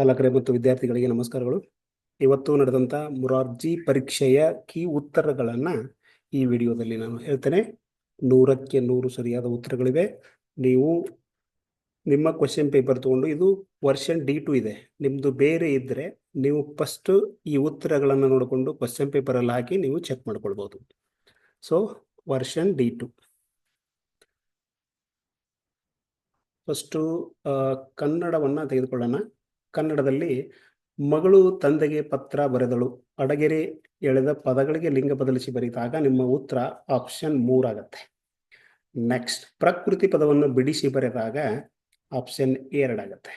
ಪಾಲಕರೇ ಮತ್ತು ವಿದ್ಯಾರ್ಥಿಗಳಿಗೆ ನಮಸ್ಕಾರಗಳು. ಇವತ್ತು ನಡೆದಂತ ಮುರಾರ್ಜಿ ಪರೀಕ್ಷೆಯ ಕೀ ಉತ್ತರಗಳನ್ನು ಈ ವಿಡಿಯೋದಲ್ಲಿ ನಾನು ಹೇಳ್ತೇನೆ. ನೂರಕ್ಕೆ ನೂರು ಸರಿಯಾದ ಉತ್ತರಗಳಿವೆ. ನೀವು ನಿಮ್ಮ ಕ್ವಶನ್ ಪೇಪರ್ ತಗೊಂಡು ಇದು ವರ್ಷನ್ ಡಿ ಟು ಇದೆ. ನಿಮ್ಮದು ಬೇರೆ ಇದ್ದರೆ ನೀವು ಫಸ್ಟ್ ಈ ಉತ್ತರಗಳನ್ನು ನೋಡಿಕೊಂಡು ಕ್ವಶನ್ ಪೇಪರಲ್ಲಿ ಹಾಕಿ ನೀವು ಚೆಕ್ ಮಾಡ್ಕೊಳ್ಬೋದು. So version D two first ಕನ್ನಡವನ್ನು ತೆಗೆದುಕೊಳ್ಳೋಣ. ಕನ್ನಡದಲ್ಲಿ ಮಗಳು ತಂದೆಗೆ ಪತ್ರ ಬರೆದಳು. ಅಡಗೆರೆ ಎಳೆದ ಪದಗಳಿಗೆ ಲಿಂಗ ಬದಲಿಸಿ ಬರೆದಾಗ ನಿಮ್ಮ ಉತ್ತರ ಆಪ್ಷನ್ ಮೂರಾಗತ್ತೆ ನೆಕ್ಸ್ಟ್ ಪ್ರಕೃತಿ ಪದವನ್ನು ಬಿಡಿಸಿ ಬರೆದಾಗ ಆಪ್ಷನ್ ಎರಡಾಗತ್ತೆ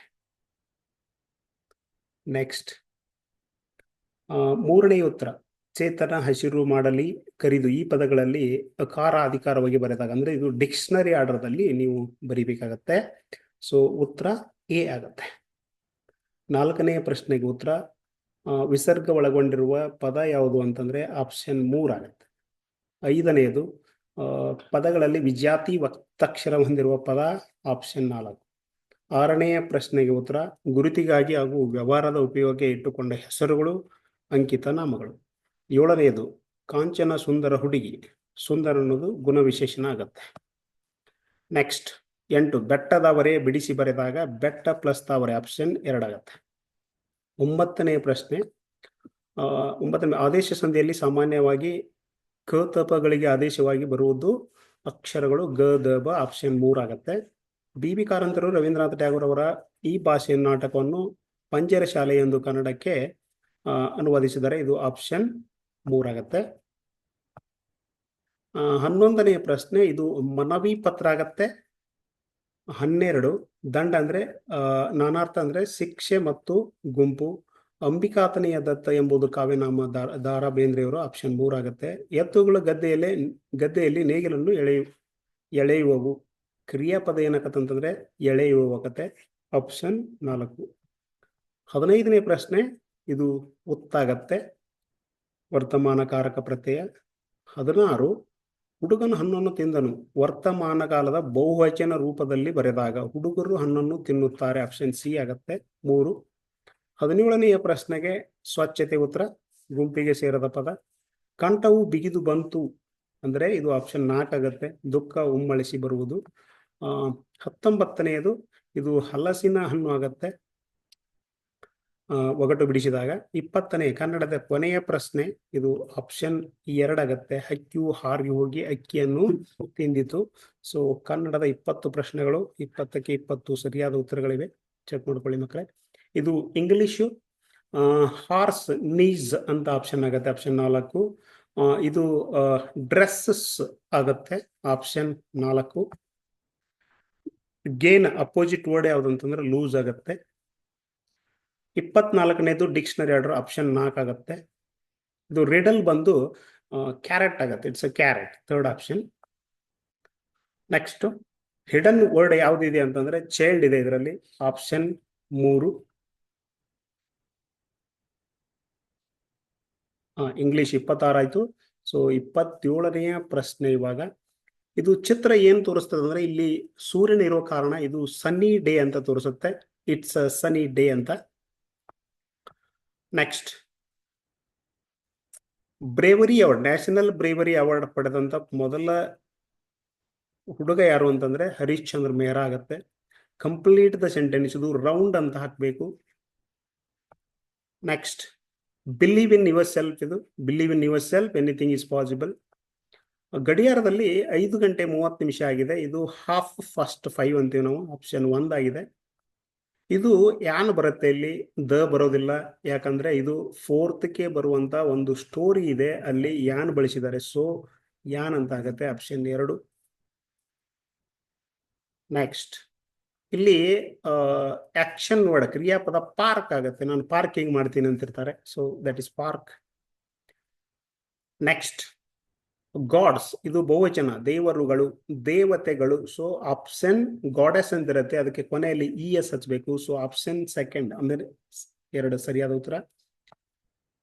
ನೆಕ್ಸ್ಟ್ ಮೂರನೇ ಉತ್ತರ, ಚೇತನ ಹಸಿರು ಮಾಡಲಿ ಕರಿದು ಈ ಪದಗಳಲ್ಲಿ ಅಕಾರ ಅಧಿಕಾರವಾಗಿ ಬರೆದಾಗ, ಅಂದ್ರೆ ಇದು ಡಿಕ್ಷನರಿ ಆರ್ಡರ್ದಲ್ಲಿ ನೀವು ಬರಿಬೇಕಾಗತ್ತೆ. ಸೊ ಉತ್ತರ ಎ ಆಗತ್ತೆ. ನಾಲ್ಕನೆಯ ಪ್ರಶ್ನೆಗೆ ಉತ್ತರ ವಿಸರ್ಗ ಒಳಗೊಂಡಿರುವ ಪದ ಯಾವುದು ಅಂತಂದ್ರೆ ಆಪ್ಷನ್ ಮೂರಾಗತ್ತೆ ಐದನೆಯದು ಪದಗಳಲ್ಲಿ ವಿಜಾತಿ ವಕ್ತಾಕ್ಷರ ಹೊಂದಿರುವ ಪದ ಆಪ್ಷನ್ ನಾಲ್ಕು. ಆರನೆಯ ಪ್ರಶ್ನೆಗೆ ಉತ್ತರ, ಗುರುತಿಗಾಗಿ ಹಾಗೂ ವ್ಯವಹಾರದ ಉಪಯೋಗಕ್ಕೆ ಇಟ್ಟುಕೊಂಡ ಹೆಸರುಗಳು, ಅಂಕಿತ ನಾಮಗಳು. ಏಳನೆಯದು ಕಾಂಚನ ಸುಂದರ ಹುಡುಗಿ. ಸುಂದರ ಅನ್ನೋದು ಗುಣವಿಶೇಷಣ ಆಗತ್ತೆ. ನೆಕ್ಸ್ಟ್ ಎಂಟು, ಬೆಟ್ಟದವರೇ ಬಿಡಿಸಿ ಬರೆದಾಗ ಬೆಟ್ಟ ಪ್ಲಸ್ ತಾವರೆ ಆಪ್ಷನ್ ಎರಡಾಗತ್ತೆ. ಒಂಬತ್ತನೇ ಪ್ರಶ್ನೆ ಒಂಬತ್ತನೇ ಆದೇಶ ಸಂಧಿಯಲ್ಲಿ ಸಾಮಾನ್ಯವಾಗಿ ಕ ತಪಗಳಿಗೆ ಆದೇಶವಾಗಿ ಬರುವುದು ಅಕ್ಷರಗಳು ಗ, ದ, ಬ ಆಪ್ಷನ್ ಮೂರಾಗತ್ತೆ ಬಿ ಬಿ ಕಾರಂತರು ರವೀಂದ್ರನಾಥ ಟ್ಯಾಗೋರ್ ಅವರ ಈ ಭಾಷೆಯ ನಾಟಕವನ್ನು ಪಂಜರ ಶಾಲೆ ಎಂದು ಕನ್ನಡಕ್ಕೆ ಅನುವಾದಿಸಿದರೆ ಇದು ಆಪ್ಷನ್ ಮೂರಾಗತ್ತೆ ಹನ್ನೊಂದನೆಯ ಪ್ರಶ್ನೆ, ಇದು ಮನವಿ ಪತ್ರ ಆಗತ್ತೆ. ಹನ್ನೆರಡು ದಂಡ ಅಂದ್ರೆ ನಾನಾರ್ಥ ಅಂದ್ರೆ ಶಿಕ್ಷೆ ಮತ್ತು ಗುಂಪು. ಅಂಬಿಕಾತನೆಯ ದತ್ತ ಎಂಬುದು ಕಾವ್ಯನಾಮ ದಾರ ದಾರಾ ಬೇಂದ್ರೆಯವರು ಆಪ್ಷನ್ ಮೂರಾಗತ್ತೆ ಎತ್ತುಗಳ ಗದ್ದೆಯಲ್ಲೇ, ಗದ್ದೆಯಲ್ಲಿ ನೇಗಿಲನ್ನು ಎಳೆಯು, ಎಳೆಯುವವು. ಕ್ರಿಯಾಪದ ಏನಕತ್ತಂತಂದ್ರೆ ಎಳೆಯುವಕತೆ ಆಪ್ಷನ್ ನಾಲ್ಕು. ಹದಿನೈದನೇ ಪ್ರಶ್ನೆ, ಇದು ಒತ್ತಾಗತ್ತೆ ವರ್ತಮಾನ ಕಾರಕ ಪ್ರತ್ಯಯ. ಹದಿನಾರು ಹುಡುಗನು ಹಣ್ಣನ್ನು ತಿಂದನು. ವರ್ತಮಾನ ಕಾಲದ ಬಹುವಚನ ರೂಪದಲ್ಲಿ ಬರೆದಾಗ ಹುಡುಗರು ಹಣ್ಣನ್ನು ತಿನ್ನುತ್ತಾರೆ. ಆಪ್ಷನ್ ಸಿ ಆಗತ್ತೆ. ಮೂರು, ಹದಿನೇಳನೆಯ ಪ್ರಶ್ನೆಗೆ ಸ್ವಚ್ಛತೆ ಉತ್ತರ, ಗುಂಪಿಗೆ ಸೇರದ ಪದ. ಕಂಠವು ಬಿಗಿದು ಬಂತು ಅಂದ್ರೆ ಇದು ಆಪ್ಷನ್ ನಾಲ್ಕು ಆಗತ್ತೆ. ದುಃಖ ಉಮ್ಮಳಿಸಿ ಬರುವುದು. ಹತ್ತೊಂಬತ್ತನೆಯದು, ಇದು ಹಲಸಿನ ಹಣ್ಣು ಆಗತ್ತೆ. ಒಗಟು ಬಿಡಿಸಿದಾಗ ಇಪ್ಪತ್ತನೇ ಕನ್ನಡದ ಕೊನೆಯ ಪ್ರಶ್ನೆ, ಇದು ಆಪ್ಷನ್ ಎರಡಾಗತ್ತೆ ಅಕ್ಕಿಯು ಹಾರಿ ಹೋಗಿ ಅಕ್ಕಿಯನ್ನು ತಿಂದಿತು. ಸೊ ಕನ್ನಡದ ಇಪ್ಪತ್ತು ಪ್ರಶ್ನೆಗಳು, ಇಪ್ಪತ್ತಕ್ಕೆ ಇಪ್ಪತ್ತು ಸರಿಯಾದ ಉತ್ತರಗಳಿವೆ. ಚೆಕ್ ಮಾಡ್ಕೊಳ್ಳಿ ಮಕ್ಕಳೇ. ಇದು ಇಂಗ್ಲಿಷು ಹಾರ್ಸ್ ನೀಸ್ ಅಂತ ಆಪ್ಷನ್ ಆಗತ್ತೆ ಆಪ್ಷನ್ ನಾಲ್ಕು. ಇದು ಡ್ರೆಸ್ಸಸ್ ಆಗತ್ತೆ ಆಪ್ಷನ್ ನಾಲ್ಕು. ಗೇನ್ ಅಪೋಸಿಟ್ ವರ್ಡ್ ಯಾವ್ದು ಅಂತಂದ್ರೆ ಲೂಸ್ ಆಗತ್ತೆ. ಇಪ್ಪತ್ನಾಲ್ಕನೇದು ಡಿಕ್ಷನರಿ ಆರ್ಡರ್ ಆಪ್ಷನ್ ನಾಲ್ಕು ಆಗುತ್ತೆ. ಇದು ರಿಡಲ್ ಬಂದು ಕ್ಯಾರೆಟ್ ಆಗುತ್ತೆ. It's a carrot third option next hidden word ಯಾವುದಿದೆ ಅಂತಂದ್ರೆ ಚೈಲ್ಡ್ ಇದೆ ಇದರಲ್ಲಿ. ಆಪ್ಷನ್ ಮೂರು. ಇಂಗ್ಲಿಷ್ ಇಪ್ಪತ್ತಾರು ಆಯ್ತು. ಸೊ ಇಪ್ಪತ್ತೇಳನೆಯ ಪ್ರಶ್ನೆ ಇವಾಗ. ಇದು ಚಿತ್ರ ಏನ್ ತೋರಿಸ್ತದೆ ಅಂದ್ರೆ ಇಲ್ಲಿ ಸೂರ್ಯನ ಇರೋ ಕಾರಣ ಇದು ಸನ್ನಿ ಡೇ ಅಂತ ತೋರಿಸುತ್ತೆ. ಇಟ್ಸ್ ಅ ಸನ್ನಿ ಡೇ ಅಂತ. Next bravery award national bravery award ಪಡೆದಂತ ಮೊದಲ ಹುಡುಗ ಯಾರು ಅಂತಂದ್ರೆ ಹರೀಶ್ ಚಂದ್ರ ಮೇಹರಾ ಆಗತ್ತೆ. ಕಂಪ್ಲೀಟ್ ದ ಸೆಂಟೆನ್ಸ್ ಇದು ರೌಂಡ್ ಅಂತ ಹಾಕಬೇಕು. Next believe in yourself ಇದು. Believe in yourself anything is possible ಗಡಿಯಾರದಲ್ಲಿ ಐದು ಗಂಟೆ ಮೂವತ್ತು ನಿಮಿಷ ಆಗಿದೆ. ಇದು ಹಾಫ್ ಫಸ್ಟ್ ಫೈವ್ ಅಂತೀವಿ ನಾವು. ಆಪ್ಷನ್ ಒಂದಾಗಿದೆ ಇದು ಯಾನ್ ಬರುತ್ತೆ ಇಲ್ಲಿ? ದ ಬರೋದಿಲ್ಲ. ಯಾಕಂದ್ರೆ ಇದು ಫೋರ್ತ್ಗೆ ಬರುವಂತ ಒಂದು ಸ್ಟೋರಿ ಇದೆ. ಅಲ್ಲಿ ಯಾನ್ ಬಳಸಿದ್ದಾರೆ. ಸೊ, ಯಾನ್ ಅಂತ ಆಗತ್ತೆ. ಆಪ್ಷನ್ ಎರಡು. ನೆಕ್ಸ್ಟ್. ಇಲ್ಲಿ ಆಕ್ಷನ್ ವರ್ಡ್ ಕ್ರಿಯಾಪದ ಪಾರ್ಕ್ ಆಗುತ್ತೆ. ನಾನು ಪಾರ್ಕಿಂಗ್ ಮಾಡ್ತೀನಿ ಅಂತಿರ್ತಾರೆ. So, that is park. Next. Gods ಇದು ಬಹುವಚನ. ದೇವರುಗಳು ದೇವತೆಗಳು. ಸೊ ಆಪ್ಷನ್ ಗಾಡೆಸ್ ಅಂತ ಇರುತ್ತೆ ಅದಕ್ಕೆ ಕೊನೆಯಲ್ಲಿ ಇ ಎಸ್ ಹಚ್ಬೇಕು. ಸೊ ಆಪ್ಷನ್ ಸೆಕೆಂಡ್ ಅಂದ್ರೆ ಎರಡು ಸರಿಯಾದ ಉತ್ತರ.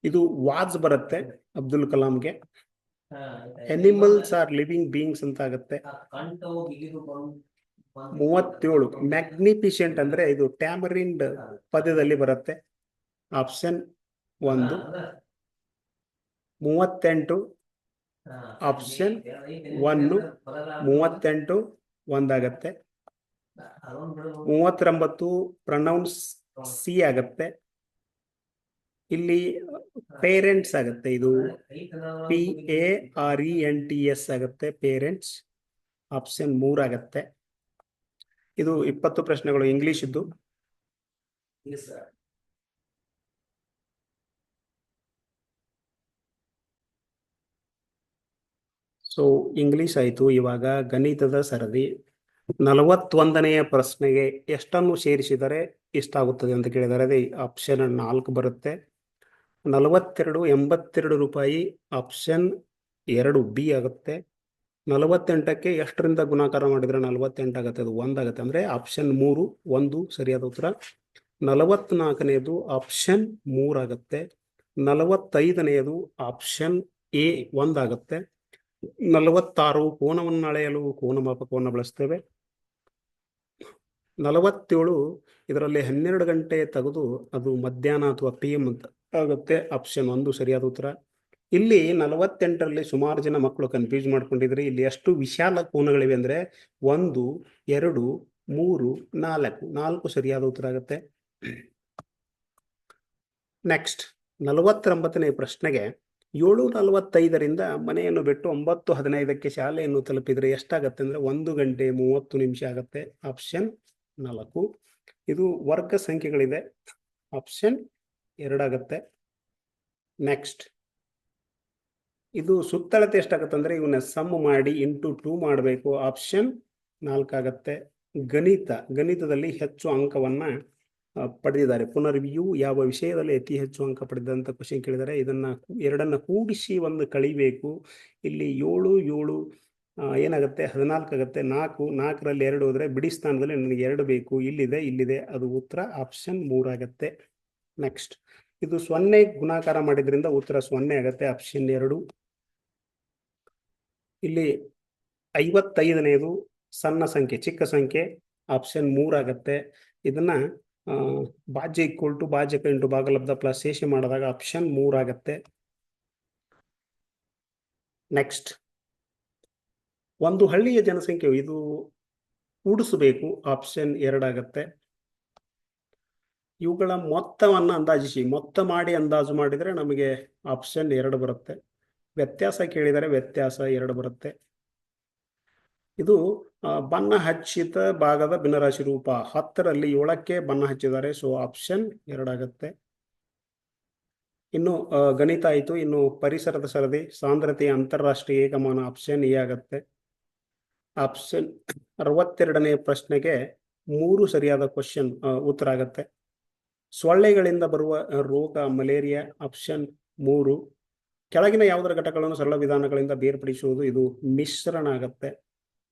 ಇದು ವಾಜ್ ಬರುತ್ತೆ ಅಬ್ದುಲ್ ಕಲಾಂಗೆ ಎನಿಮಲ್ಸ್ ಆರ್ ಲಿವಿಂಗ್ ಬೀಯಿಂಗ್ಸ್ ಅಂತ ಆಗುತ್ತೆ. ಮೂವತ್ತೇಳು. ಮ್ಯಾಗ್ನಿಫಿಷೆಂಟ್ ಅಂದ್ರೆ ಇದು ಟ್ಯಾಮರಿಂಡ್ ಪದ್ಯದಲ್ಲಿ ಬರುತ್ತೆ. ಆಪ್ಷನ್ ಒಂದು. ಮೂವತ್ತೆಂಟು. ಆಪ್ಷನ್ ಒನ್ನು ಮೂವತ್ತೆಂಟು ಒಂದಾಗತ್ತೆ. ಮೂವತ್ತೊಂಬತ್ತು ಪ್ರೊನೌನ್ಸ್ ಸಿ ಆಗತ್ತೆ. ಇಲ್ಲಿ ಪೇರೆಂಟ್ಸ್ ಆಗತ್ತೆ ಇದು. P A R E N T S ಆಗತ್ತೆ ಪೇರೆಂಟ್ಸ್ ಆಪ್ಷನ್ ಮೂರಾಗತ್ತೆ ಇದು ಇಪ್ಪತ್ತು ಪ್ರಶ್ನೆಗಳು ಇಂಗ್ಲಿಷ್ ಇದ್ದು ಸೊ ಇಂಗ್ಲಿಷ್ ಆಯಿತು. ಇವಾಗ ಗಣಿತದ ಸರದಿ. ನಲವತ್ತೊಂದನೆಯ ಪ್ರಶ್ನೆಗೆ ಎಷ್ಟನ್ನು ಸೇರಿಸಿದರೆ ಎಷ್ಟಾಗುತ್ತದೆ ಅಂತ ಕೇಳಿದರೆ ಅದೇ ಆಪ್ಷನ್ ನಾಲ್ಕು ಬರುತ್ತೆ. ನಲವತ್ತೆರಡು, ಎಂಬತ್ತೆರಡು ರೂಪಾಯಿ ಆಪ್ಷನ್ ಎರಡು ಬಿ ಆಗುತ್ತೆ. ನಲವತ್ತೆಂಟಕ್ಕೆ ಎಷ್ಟರಿಂದ ಗುಣಾಕಾರ ಮಾಡಿದರೆ ನಲವತ್ತೆಂಟು ಆಗುತ್ತೆ? ಅದು ಒಂದಾಗುತ್ತೆ ಅಂದರೆ ಆಪ್ಷನ್ ಮೂರು, ಒಂದು ಸರಿಯಾದ ಉತ್ತರ. ನಲವತ್ನಾಲ್ಕನೆಯದು ಆಪ್ಷನ್ ಮೂರಾಗತ್ತೆ ನಲವತ್ತೈದನೆಯದು ಆಪ್ಷನ್ ಎ ಒಂದಾಗತ್ತೆ ನಲವತ್ತಾರು ಕೋನವನ್ನು ಅಳೆಯಲು ಕೋನ ಮಾಪಕವನ್ನು ಬಳಸ್ತೇವೆ. ನಲವತ್ತೇಳು ಇದರಲ್ಲಿ ಹನ್ನೆರಡು ಗಂಟೆ ತೆಗೆದು ಅದು ಮಧ್ಯಾಹ್ನ ಅಥವಾ ಪಿ ಎಂ ಅಂತ ಆಗುತ್ತೆ. ಆಪ್ಷನ್ ಒಂದು ಸರಿಯಾದ ಉತ್ತರ. ಇಲ್ಲಿ ನಲವತ್ತೆಂಟರಲ್ಲಿ ಸುಮಾರು ಜನ ಮಕ್ಕಳು ಕನ್ಫ್ಯೂಸ್ ಮಾಡ್ಕೊಂಡಿದ್ರೆ ಇಲ್ಲಿ ಎಷ್ಟು ವಿಶಾಲ ಕೋನಗಳಿವೆ ಅಂದ್ರೆ ಒಂದು, ಎರಡು, ಮೂರು, ನಾಲ್ಕು. ನಾಲ್ಕು ಸರಿಯಾದ ಉತ್ತರ ಆಗುತ್ತೆ. ನೆಕ್ಸ್ಟ್ ನಲವತ್ತೊಂಬತ್ತನೇ ಪ್ರಶ್ನೆಗೆ ಏಳು ನಲವತ್ತೈದರಿಂದ ಮನೆಯನ್ನು ಬಿಟ್ಟು ಒಂಬತ್ತು ಹದಿನೈದಕ್ಕೆ ಶಾಲೆಯನ್ನು ತಲುಪಿದರೆ ಎಷ್ಟಾಗತ್ತೆ ಅಂದರೆ ಒಂದು ಗಂಟೆ ಮೂವತ್ತು ನಿಮಿಷ ಆಗತ್ತೆ. ಆಪ್ಷನ್ ನಾಲ್ಕು. ಇದು ವರ್ಗ ಸಂಖ್ಯೆಗಳಿದೆ. ಆಪ್ಷನ್ ಎರಡಾಗತ್ತೆ. ನೆಕ್ಸ್ಟ್. ಇದು ಸುತ್ತಳತೆ ಎಷ್ಟಾಗತ್ತೆ ಅಂದರೆ ಇವನ್ನ ಸಮ್ ಮಾಡಿ ಇಂಟು ಟೂ ಮಾಡಬೇಕು. ಆಪ್ಷನ್ ನಾಲ್ಕಾಗತ್ತೆ. ಗಣಿತ. ಗಣಿತದಲ್ಲಿ ಹೆಚ್ಚು ಅಂಕವನ್ನ ಪಡೆದಿದ್ದಾರೆ. ಪುನರ್ವಿಯು ಯಾವ ವಿಷಯದಲ್ಲಿ ಅತಿ ಹೆಚ್ಚು ಅಂಕ ಪಡೆದಂತ ಕ್ವಶನ್ ಕೇಳಿದರೆ, ಇದನ್ನ ಎರಡನ್ನ ಕೂಡಿಸಿ ಒಂದು ಕಳಿಬೇಕು. ಇಲ್ಲಿ ಏಳು ಏಳು ಏನಾಗುತ್ತೆ? ಹದಿನಾಲ್ಕು ಆಗುತ್ತೆ. ನಾಲ್ಕು, ನಾಲ್ಕರಲ್ಲಿ ಎರಡು ಹೋದ್ರೆ ಬಿಡಿ ಸ್ಥಾನದಲ್ಲಿ ನನಗೆ ಎರಡು ಬೇಕು. ಇಲ್ಲಿದೆ ಇಲ್ಲಿದೆ. ಅದು ಉತ್ತರ. ಆಪ್ಷನ್ ಮೂರಾಗತ್ತೆ ನೆಕ್ಸ್ಟ್. ಇದು ಸೊನ್ನೆ ಗುಣಾಕಾರ ಮಾಡಿದ್ರಿಂದ ಉತ್ತರ ಸೊನ್ನೆ ಆಗತ್ತೆ. ಆಪ್ಷನ್ ಎರಡು. ಇಲ್ಲಿ ಐವತ್ತೈದನೆಯದು ಸಣ್ಣ ಸಂಖ್ಯೆ, ಚಿಕ್ಕ ಸಂಖ್ಯೆ. ಆಪ್ಷನ್ ಮೂರಾಗತ್ತೆ ಇದನ್ನ ಭಾಜ್ಯ ಈಕ್ವಲ್ ಟು ಭಾಜ್ಯಕ ಇಂಟು ಭಾಗಲಬ್ಧ ಪ್ಲಸ್ ಶೇಷಿ ಮಾಡಿದಾಗ ಆಪ್ಷನ್ ಮೂರಾಗತ್ತೆ ನೆಕ್ಸ್ಟ್ ಒಂದು ಹಳ್ಳಿಯ ಜನಸಂಖ್ಯೆ ಇದು ಕೂಡಿಸಬೇಕು ಆಪ್ಷನ್ ಎರಡಾಗತ್ತೆ ಇವುಗಳ ಮೊತ್ತವನ್ನು ಅಂದಾಜಿಸಿ, ಮೊತ್ತ ಮಾಡಿ ಅಂದಾಜು ಮಾಡಿದರೆ ನಮಗೆ ಆಪ್ಷನ್ ಎರಡು ಬರುತ್ತೆ. ವ್ಯತ್ಯಾಸ ಕೇಳಿದರೆ ವ್ಯತ್ಯಾಸ ಎರಡು ಬರುತ್ತೆ. ಇದು ಬಣ್ಣ ಹಚ್ಚಿದ ಭಾಗದ ಭಿನ್ನರಾಶಿ ರೂಪ. ಹತ್ತರಲ್ಲಿ ಏಳಕ್ಕೆ ಬಣ್ಣ ಹಚ್ಚಿದ್ದಾರೆ. ಸೊ ಆಪ್ಷನ್ ಎರಡಾಗತ್ತೆ ಇನ್ನು ಗಣಿತ ಆಯಿತು. ಇನ್ನು ಪರಿಸರದ ಸರದಿ ಸಾಂದ್ರತೆಯ ಅಂತಾರಾಷ್ಟ್ರೀಯ ಏಕಮಾನ ಆಪ್ಷನ್ ಎ ಆಗತ್ತೆ. ಆಪ್ಷನ್ ಅರವತ್ತೆರಡನೇ ಪ್ರಶ್ನೆಗೆ ಮೂರು ಸರಿಯಾದ ಕ್ವಶನ್ ಉತ್ತರ ಆಗತ್ತೆ. ಸೊಳ್ಳೆಗಳಿಂದ ಬರುವ ರೋಗ, ಮಲೇರಿಯಾ ಆಪ್ಷನ್ ಮೂರು. ಕೆಳಗಿನ ಯಾವುದರ ಘಟಕಗಳನ್ನು ಸರಳ ವಿಧಾನಗಳಿಂದ ಬೇರ್ಪಡಿಸುವುದು ಇದು ಮಿಶ್ರಣ ಆಗತ್ತೆ.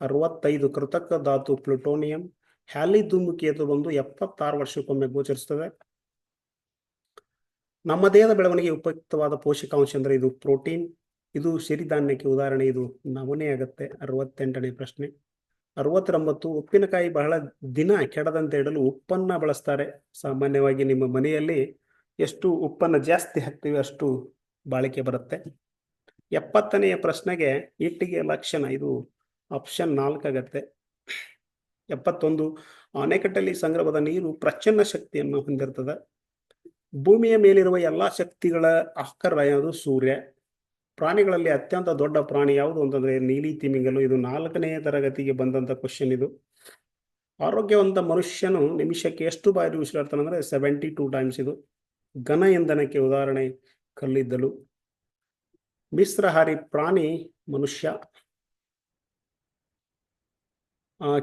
ಅರವತ್ತೈದು ಕೃತಕ ಧಾತು ಪ್ಲುಟೋನಿಯಂ, ಹ್ಯಾಲಿ ಧೂಮುಕೇತು ಬಂದು ಎಪ್ಪತ್ತಾರು ವರ್ಷಕ್ಕೊಮ್ಮೆ ಗೋಚರಿಸುತ್ತದೆ. ನಮ್ಮ ದೇಹದ ಬೆಳವಣಿಗೆ ಉಪಯುಕ್ತವಾದ ಪೋಷಕಾಂಶ ಅಂದ್ರೆ ಇದು ಪ್ರೋಟೀನ್. ಇದು ಸಿರಿಧಾನ್ಯಕ್ಕೆ ಉದಾಹರಣೆ, ಇದು ನವಣೆ ಆಗತ್ತೆ ಅರವತ್ತೆಂಟನೇ ಪ್ರಶ್ನೆ. ಅರವತ್ತೊಂಬತ್ತು, ಉಪ್ಪಿನಕಾಯಿ ಬಹಳ ದಿನ ಕೆಡದಂತೆ ಇಡಲು ಉಪ್ಪನ್ನ ಬಳಸ್ತಾರೆ. ಸಾಮಾನ್ಯವಾಗಿ ನಿಮ್ಮ ಮನೆಯಲ್ಲಿ ಎಷ್ಟು ಉಪ್ಪನ್ನ ಜಾಸ್ತಿ ಹಾಕ್ತೀವಿ ಅಷ್ಟು ಬಾಳಿಕೆ ಬರುತ್ತೆ. ಎಪ್ಪತ್ತನೆಯ ಪ್ರಶ್ನೆಗೆ ಇಟ್ಟಿಗೆ ಲಕ್ಷಣ, ಇದು ಆಪ್ಷನ್ ನಾಲ್ಕಾಗತ್ತೆ ಎಪ್ಪತ್ತೊಂದು ಅಣೆಕಟ್ಟಲ್ಲಿ ಸಂಗ್ರಹದ ನೀರು ಪ್ರಚನ್ನ ಶಕ್ತಿಯನ್ನು ಹೊಂದಿರ್ತದೆ. ಭೂಮಿಯ ಮೇಲಿರುವ ಎಲ್ಲ ಶಕ್ತಿಗಳ ಆಕರ ಯಾವುದು ಸೂರ್ಯ. ಪ್ರಾಣಿಗಳಲ್ಲಿ ಅತ್ಯಂತ ದೊಡ್ಡ ಪ್ರಾಣಿ ಯಾವುದು ಅಂತಂದ್ರೆ ನೀಲಿ ತಿಮಿಂಗಲು. ಇದು ನಾಲ್ಕನೇ ತರಗತಿಗೆ ಬಂದಂತ ಕ್ವಶನ್ ಇದು. ಆರೋಗ್ಯವಂತ ಮನುಷ್ಯನು ನಿಮಿಷಕ್ಕೆ ಎಷ್ಟು ಬಾರಿ ಉಸಿರಾಡ್ತಾನೆ ಅಂದ್ರೆ ಸೆವೆಂಟಿ ಟೂ ಟೈಮ್ಸ್ ಇದು. ಘನ ಇಂಧನಕ್ಕೆ ಉದಾಹರಣೆ, ಕಲ್ಲಿದ್ದಲು. ಮಿಶ್ರಹಾರಿ ಪ್ರಾಣಿ ಮನುಷ್ಯ.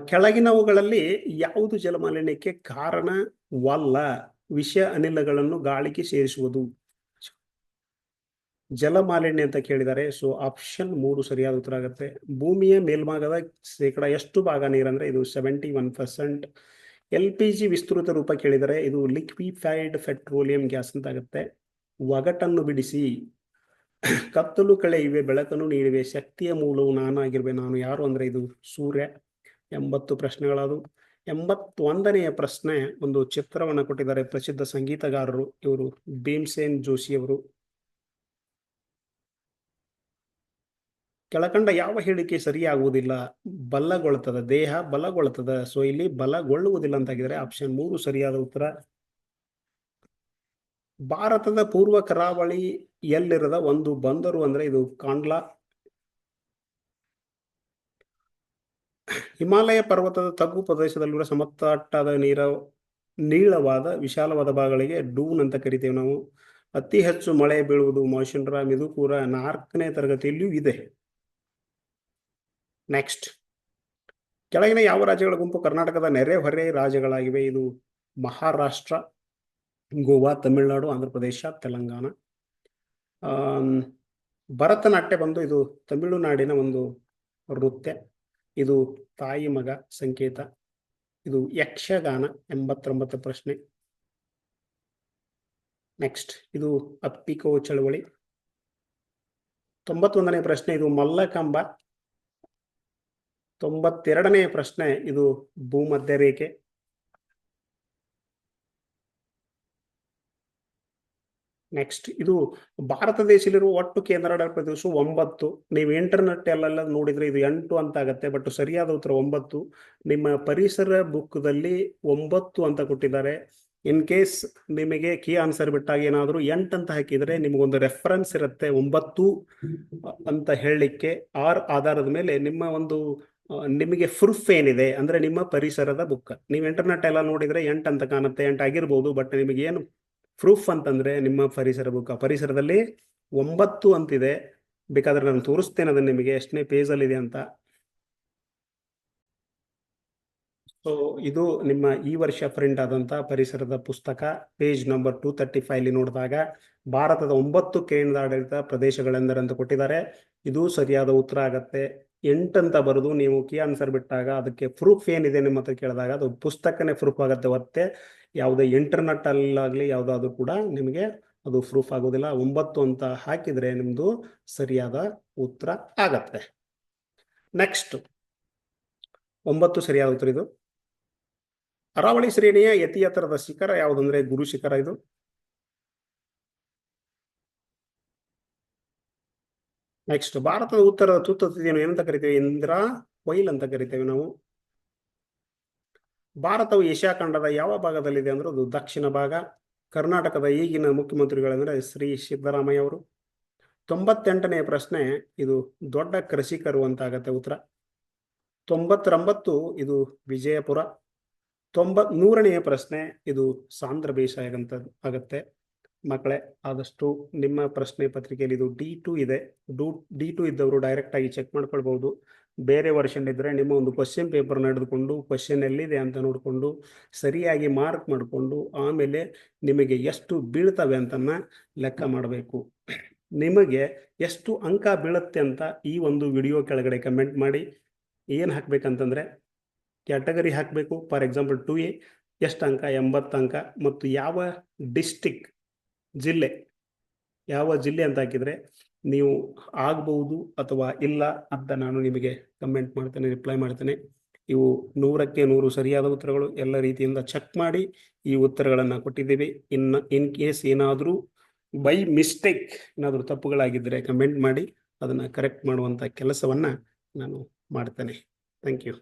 ಕೆಳಗಿನವುಗಳಲ್ಲಿ ಯಾವುದು ಜಲಮಾಲಿನ್ಯಕ್ಕೆ ಕಾರಣವಲ್ಲ? ವಿಷ ಅನಿಲಗಳನ್ನು ಗಾಳಿಗೆ ಸೇರಿಸುವುದು. ಜಲಮಾಲಿನ್ಯ ಅಂತ ಕೇಳಿದ್ದಾರೆ. ಸೊ ಆಪ್ಷನ್ ಮೂರು ಸರಿಯಾದ ಉತ್ತರ ಆಗುತ್ತೆ. ಭೂಮಿಯ ಮೇಲ್ಭಾಗದ ಶೇಕಡ ಎಷ್ಟು ಭಾಗ ನೀರಂದ್ರೆ ಇದು seventy one percent L P G ವಿಸ್ತೃತ ರೂಪ ಕೇಳಿದರೆ ಇದು ಲಿಕ್ವಿಫೈಡ್ ಪೆಟ್ರೋಲಿಯಂ ಗ್ಯಾಸ್ ಅಂತ ಆಗುತ್ತೆ. ಒಗಟನ್ನು ಬಿಡಿಸಿ. ಕತ್ತಲು ಕಳೆಯಿವೆ ಬೆಳಕನ್ನು ನೀಡಿವೆ, ಶಕ್ತಿಯ ಮೂಲವು ನಾನಾಗಿರುವೆ. ನಾನು ಯಾರು ಅಂದ್ರೆ ಇದು ಸೂರ್ಯ. ಎಂಬತ್ತು ಪ್ರಶ್ನೆಗಳದು ಎಂಬತ್ತೊಂದನೆಯ ಪ್ರಶ್ನೆ ಒಂದು ಚಿತ್ರವನ್ನು ಕೊಟ್ಟಿದ್ದಾರೆ. ಪ್ರಸಿದ್ಧ ಸಂಗೀತಗಾರರು ಇವರು ಭೀಮಸೇನ್ ಜೋಶಿಯವರು ಕೆಳಕಂಡ ಯಾವ ಹೇಳಿಕೆ ಸರಿಯಾಗುವುದಿಲ್ಲ? ಬಲಗೊಳ್ತದ ದೇಹ, ಬಲಗೊಳ್ತದ ಸೊ ಇಲ್ಲಿ ಬಲಗೊಳ್ಳುವುದಿಲ್ಲ ಅಂತ ಆಗಿದ್ರೆ ಆಪ್ಷನ್ ಮೂರು ಸರಿಯಾದ ಉತ್ತರ. ಭಾರತದ ಪೂರ್ವ ಕರಾವಳಿ ಎಲ್ಲಿರದ ಒಂದು ಬಂದರು ಅಂದ್ರೆ ಇದು ಕಾಂಡ್ಲಾ. ಹಿಮಾಲಯ ಪರ್ವತದ ತಗ್ಗು ಪ್ರದೇಶದಲ್ಲಿರುವ ಸಮತಟ್ಟಾದ ನೀರ, ನೀಳವಾದ, ವಿಶಾಲವಾದ ಭಾಗಗಳಿಗೆ ಡೂನ್ ಅಂತ ಕರಿತೇವೆ ನಾವು. ಅತಿ ಹೆಚ್ಚು ಮಳೆ ಬೀಳುವುದು ಇದು ಕೂಡ ನಾಲ್ಕನೇ ತರಗತಿಯಲ್ಲಿಯೂ ಇದೆ. ನೆಕ್ಸ್ಟ್ ಕೆಳಗಿನ ಯಾವ ರಾಜ್ಯಗಳ ಗುಂಪು ಕರ್ನಾಟಕದ ನೆರೆ ಹೊರೆ ರಾಜ್ಯಗಳಾಗಿವೆ? ಇದು ಮಹಾರಾಷ್ಟ್ರ, ಗೋವಾ, ತಮಿಳುನಾಡು ಆಂಧ್ರ ಪ್ರದೇಶ ತೆಲಂಗಾಣ ಭರತನಾಟ್ಯ ಬಂದು ಇದು ತಮಿಳುನಾಡಿನ ಒಂದು ನೃತ್ಯ. ಇದು ತಾಯಿ ಮಗ ಸಂಕೇತ. ಇದು ಯಕ್ಷಗಾನ ಎಂಬತ್ತೊಂಬತ್ತು ಪ್ರಶ್ನೆ. ನೆಕ್ಸ್ಟ್ ಇದು ಅಪ್ಪಿಕೋ ಚಳವಳಿ. ತೊಂಬತ್ತೊಂದನೇ ಪ್ರಶ್ನೆ, ಇದು ಮಲ್ಲಕಂಬ. ತೊಂಬತ್ತೆರಡನೇ ಪ್ರಶ್ನೆ, ಇದು ಭೂಮಧ್ಯ ರೇಖೆ ನೆಕ್ಸ್ಟ್ ಇದು ಭಾರತ ದೇಶದಲ್ಲಿರುವ ಒಟ್ಟು ಕೇಂದ್ರಾಡಳಿತ ಪ್ರದೇಶ ಒಂಬತ್ತು. ನೀವು ಇಂಟರ್ನೆಟ್ ಅಲ್ಲೆಲ್ಲ ನೋಡಿದ್ರೆ ಇದು ಎಂಟು ಅಂತ ಆಗತ್ತೆ ಬಟ್ ಸರಿಯಾದ ಉತ್ತರ ಒಂಬತ್ತು. ನಿಮ್ಮ ಪರಿಸರ ಬುಕ್ದಲ್ಲಿ ಒಂಬತ್ತು ಅಂತ ಕೊಟ್ಟಿದ್ದಾರೆ. ಇನ್ ಕೇಸ್ ನಿಮಗೆ ಕೀ ಆನ್ಸರ್ ಬಿಟ್ಟಾಗ ಏನಾದರೂ ಎಂಟು ಅಂತ ಹಾಕಿದ್ರೆ ನಿಮಗೊಂದು ರೆಫರೆನ್ಸ್ ಇರುತ್ತೆ ಒಂಬತ್ತು ಅಂತ ಹೇಳಲಿಕ್ಕೆ. ಆರ್ ಆಧಾರದ ಮೇಲೆ ನಿಮ್ಮ ಒಂದು ನಿಮಗೆ ಪ್ರೂಫ್ ಏನಿದೆ ಅಂದ್ರೆ ನಿಮ್ಮ ಪರಿಸರದ ಬುಕ್. ನೀವು ಇಂಟರ್ನೆಟ್ ಎಲ್ಲ ನೋಡಿದ್ರೆ ಎಂಟು ಅಂತ ಕಾಣುತ್ತೆ, ಎಂಟು ಆಗಿರ್ಬೋದು ಬಟ್ ನಿಮಗೆ ಏನು ಪ್ರೂಫ್ ಅಂತಂದ್ರೆ ನಿಮ್ಮ ಪರಿಸರ ಬುಕ್ ಆ ಪರಿಸರದಲ್ಲಿ ಒಂಬತ್ತು ಅಂತಿದೆ ಬೇಕಾದ್ರೆ ನಾನು ತೋರಿಸ್ತೇನೆ ಅದನ್ನ ನಿಮಗೆ. ಎಷ್ಟನೇ ಪೇಜ್ ಅಲ್ಲಿ ಇದೆ ಅಂತ. ಸೊ ಇದು ನಿಮ್ಮ ಈ ವರ್ಷ ಪ್ರಿಂಟ್ ಆದಂತ ಪರಿಸರದ ಪುಸ್ತಕ. Page number two thirty five ನೋಡಿದಾಗ ಭಾರತದ ಒಂಬತ್ತು ಕೇಂದ್ರಾಡಳಿತ ಪ್ರದೇಶಗಳೆಂದರೆ ಅಂತ ಕೊಟ್ಟಿದ್ದಾರೆ. ಇದು ಸರಿಯಾದ ಉತ್ತರ ಆಗತ್ತೆ. ಎಂಟಂತ ಬರೆದು ನೀವು ಕೀ ಆನ್ಸರ್ ಬಿಟ್ಟಾಗ ಅದಕ್ಕೆ ಪ್ರೂಫ್ ಏನಿದೆ ನಿಮ್ಮ ಹತ್ರ ಕೇಳಿದಾಗ ಅದು ಪುಸ್ತಕನೇ ಪ್ರೂಫ್ ಆಗುತ್ತೆ. ಹೊತ್ತೆ ಯಾವುದೇ ಇಂಟರ್ನೆಟ್ ಅಲ್ಲಾಗಲಿ ಯಾವುದಾದ್ರೂ ಕೂಡ ನಿಮಗೆ ಅದು ಪ್ರೂಫ್ ಆಗೋದಿಲ್ಲ. ಒಂಬತ್ತು ಅಂತ ಹಾಕಿದರೆ ನಿಮ್ಮದು ಸರಿಯಾದ ಉತ್ತರ ಆಗತ್ತೆ. ನೆಕ್ಸ್ಟ್ ಒಂಬತ್ತು ಸರಿಯಾದ ಉತ್ತರ ಇದು. ಅರಾವಳಿ ಶ್ರೇಣಿಯ ಯತಿ ಎತ್ತರದ ಶಿಖರ ಯಾವುದಂದ್ರೆ ಗುರು ಶಿಖರ ಇದು. ನೆಕ್ಸ್ಟ್ ಭಾರತದ ಉತ್ತರ ತುತ್ತ ತುದಿಯನ್ನು ಏನಂತ ಕರಿತೇವೆ? ಇಂದ್ರ ಕೊಯ್ಲ್ ಅಂತ ಕರಿತೇವೆ ನಾವು. ಭಾರತವು ಏಷ್ಯಾ ಖಂಡದ ಯಾವ ಭಾಗದಲ್ಲಿದೆ ಅಂದ್ರೆ ಅದು ದಕ್ಷಿಣ ಭಾಗ. ಕರ್ನಾಟಕದ ಈಗಿನ ಮುಖ್ಯಮಂತ್ರಿಗಳಂದ್ರೆ ಶ್ರೀ ಸಿದ್ದರಾಮಯ್ಯ ಅವರು. ತೊಂಬತ್ತೆಂಟನೆಯ ಪ್ರಶ್ನೆ, ಇದು ದೊಡ್ಡ ಕೃಷಿಕರು ಅಂತ ಆಗತ್ತೆ ಉತ್ತರ. ತೊಂಬತ್ತೊಂಬತ್ತು, ಇದು ವಿಜಯಪುರ. ತೊಂಬತ್ ನೂರನೆಯ ಪ್ರಶ್ನೆ, ಇದು ಸಾಂದ್ರ ಬೇಸಾಯ ಅಂತ ಆಗತ್ತೆ. ಮಕ್ಕಳೇ, ಆದಷ್ಟು ನಿಮ್ಮ ಪ್ರಶ್ನೆ ಪತ್ರಿಕೆಯಲ್ಲಿ ಇದು ಡಿ ಟು ಇದೆ. ಡೂ ಡಿ ಟು ಇದ್ದವರು ಡೈರೆಕ್ಟ್ ಆಗಿ ಚೆಕ್ ಮಾಡ್ಕೊಳ್ಬಹುದು. ಬೇರೆ ವರ್ಷನ್ ಇದ್ದರೆ ನಿಮ್ಮ ಒಂದು ಕ್ವಶನ್ ಪೇಪರ್ ನಡೆದುಕೊಂಡು ಕ್ವಶನ್ ಎಲ್ಲಿದೆ ಅಂತ ನೋಡಿಕೊಂಡು ಸರಿಯಾಗಿ ಮಾರ್ಕ್ ಮಾಡಿಕೊಂಡು ಆಮೇಲೆ ನಿಮಗೆ ಎಷ್ಟು ಬೀಳ್ತವೆ ಅಂತನ್ನ ಲೆಕ್ಕ ಮಾಡಬೇಕು. ನಿಮಗೆ ಎಷ್ಟು ಅಂಕ ಬೀಳುತ್ತೆ ಅಂತ ಈ ಒಂದು ವಿಡಿಯೋ ಕೆಳಗಡೆ ಕಮೆಂಟ್ ಮಾಡಿ. ಏನು ಹಾಕ್ಬೇಕಂತಂದ್ರೆ ಕ್ಯಾಟಗರಿ ಹಾಕಬೇಕು. ಫಾರ್ ಎಕ್ಸಾಂಪಲ್ ಟು ಎ ಎಷ್ಟು ಅಂಕ? ಎಂಬತ್ತು ಅಂಕ. ಮತ್ತು ಯಾವ ಡಿಸ್ಟಿಕ್ ಜಿಲ್ಲೆ. ಯಾವ ಜಿಲ್ಲೆ ಅಂತ ಹಾಕಿದರೆ ನೀವು ಆಗಬಹುದು ಅಥವಾ ಇಲ್ಲ ಅಂತ ನಾನು ನಿಮಗೆ ಕಮೆಂಟ್ ಮಾಡ್ತೇನೆ ರಿಪ್ಲೈ ಮಾಡ್ತೇನೆ. ಇವು ನೂರಕ್ಕೆ ನೂರು ಸರಿಯಾದ ಉತ್ತರಗಳು ಎಲ್ಲ ರೀತಿಯಿಂದ ಚೆಕ್ ಮಾಡಿ ಈ ಉತ್ತರಗಳನ್ನು ಕೊಟ್ಟಿದ್ದೀವಿ. ಇನ್ನು ಇನ್ ಕೇಸ್ ಏನಾದರೂ ಬೈ ಮಿಸ್ಟೇಕ್ ಏನಾದರೂ ತಪ್ಪುಗಳಾಗಿದ್ದರೆ ಕಮೆಂಟ್ ಮಾಡಿ ಅದನ್ನು ಕರೆಕ್ಟ್ ಮಾಡುವಂಥ ಕೆಲಸವನ್ನು ನಾನು ಮಾಡ್ತೇನೆ. Thank you